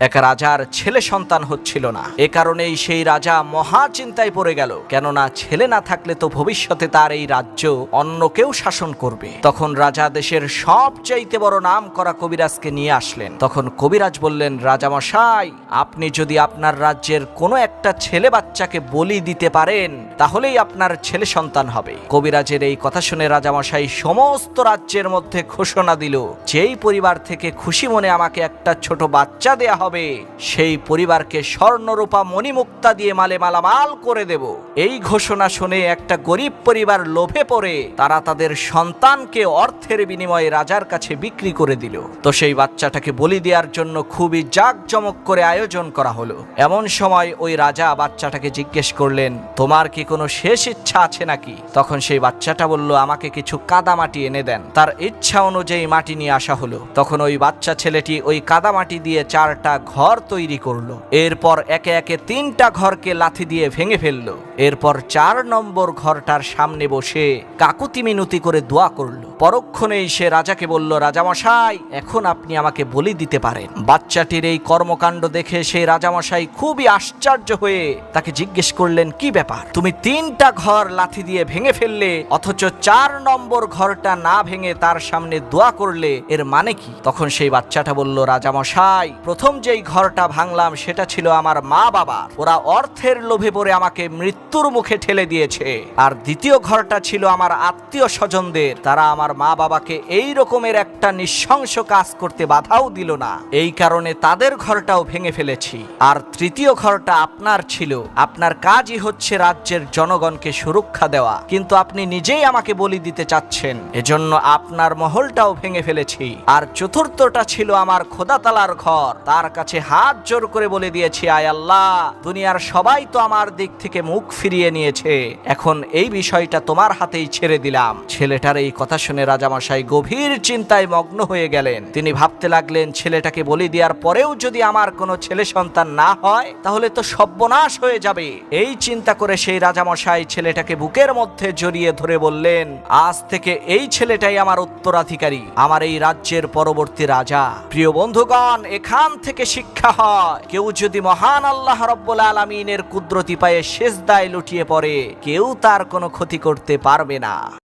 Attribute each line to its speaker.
Speaker 1: এক রাজার ছেলে সন্তান হচ্ছিল না। এ কারণেই সেই রাজা মহা চিন্তায় পড়ে গেল। কেননা ছেলে না থাকলে তো ভবিষ্যতে তার এই রাজ্য অন্য কেউ শাসন করবে। তখন রাজা দেশের সবচাইতে বড় নাম করা কবিরাজকে নিয়ে আসলেন। তখন কবিরাজ বললেন, রাজামশাই, আপনি যদি আপনার রাজ্যের কোনো একটা ছেলে বাচ্চাকে বলি দিতে পারেন, তাহলেই আপনার ছেলে সন্তান হবে। কবিরাজের এই কথা শুনে রাজামশাই সমস্ত রাজ্যের মধ্যে ঘোষণা দিল, যেই পরিবার থেকে খুশি মনে আমাকে একটা ছোট বাচ্চা দেয়া হবে। সেই পরিবারকে স্বর্ণরূপা মণিমুক্তা দিয়ে মালে মালামাল করে দেব। এই ঘোষণা শুনে একটা গরিব পরিবার লোভে পড়ে। তারা তাদের সন্তানকে অর্থের বিনিময়ে রাজার কাছে বিক্রি করে দিল। তো সেই বাচ্চাটাকে বলি দেওয়ার জন্য খুবই জাঁকজমক করে আয়োজন করা হলো। এমন সময় ওই রাজা বাচ্চাটাকে জিজ্ঞেস করলেন, তোমার কি কোনো শেষ ইচ্ছা আছে নাকি? তখন সেই বাচ্চাটা বলল, আমাকে কিছু কাদা মাটি এনে দেন। তার ইচ্ছা অনুযায়ী মাটি নিয়ে আসা হলো। তখন ওই বাচ্চা ছেলেটি ওই কাদা মাটি দিয়ে চারটা ঘর তৈরি করল। এরপর একে একে তিনটা ঘরকে লাথি দিয়ে ভেঙে ফেলল। এরপর চার নম্বর ঘরটার সামনে বসে কাকুতি মিনতি করে দোয়া করল। পরক্ষণেই সে রাজাকে বলল, রাজামশাই, এখন আপনি আমাকে বলি দিতে পারেন। বাচ্চাটির এই কর্মকাণ্ড দেখে সেই রাজামশাই খুবই আশ্চর্য হয়ে তাকে জিজ্ঞেস করলেন, কি ব্যাপার? তুমি তিনটা ঘর লাথি দিয়ে ভেঙে ফেললে, অথচ চার নম্বর ঘরটা না ভেঙে তার সামনে দোয়া করলে এর মানে কি? তখন সেই বাচ্চাটা বলল, রাজামশাই, প্রথম যেই ঘরটা ভাঙলাম, সেটা ছিল আমার মা বাবা ওরা অর্থের লোভে পড়ে আমাকে মৃত্যুর মুখে ঠেলে দিয়েছে। আর দ্বিতীয় ঘরটা ছিল আমার আত্মীয় স্বজনদের। তারা আমার মা বাবাকে এই রকমের একটা নৃশংস কাজ করতে বাধাও দিল না। এই কারণে তাদের ঘরটাও ভেঙে ফেলেছি। আর তৃতীয় ঘরটা আপনার ছিল। আপনার কাজই হচ্ছে রাজ্যের জনগণকে সুরক্ষা দেওয়া। কিন্তু আপনি নিজেই আমাকে বলি দিতে চাচ্ছেন। এজন্য আপনার মহলটাও ভেঙে ফেলেছি। আর চতুর্থটা ছিল আমার খোদাতালার ঘর। তার কাছে হাত জোর করে বলে দিয়েছি, আয় আল্লাহ, দুনিয়ার সবাই তো আমার দিক থেকে মুখ ফিরিয়ে নিয়েছে। এখন এই বিষয়টা তোমার হাতেই ছেড়ে দিলাম। ছেলেটার এই কথা শুনে রাজামশাই গভীর চিন্তায় মগ্ন হয়ে গেলেন। তিনি ভাবতে লাগলেন, ছেলেটাকে বলি দেওয়ার পরেও যদি আমার কোনো ছেলে সন্তান না হয়, তাহলে তো সর্বনাশ হয়ে যাবে। এই চিন্তা করে সেই রাজামশাই ছেলেটাকে বুকের মধ্যে জড়িয়ে ধরে বললেন, আজ থেকে এই ছেলেটাই আমার উত্তরাধিকারী, আমার এই রাজ্যের পরবর্তী রাজা। প্রিয় বন্ধুগণ, এখান থেকে শিক্ষা হয়। কেউ যদি মহান আল্লাহ রব্বুল আলমিনের কুদরতি পায়ে শেষ দায় লুটিয়ে পড়ে, কেউ তার কোনো ক্ষতি করতে পারবে না।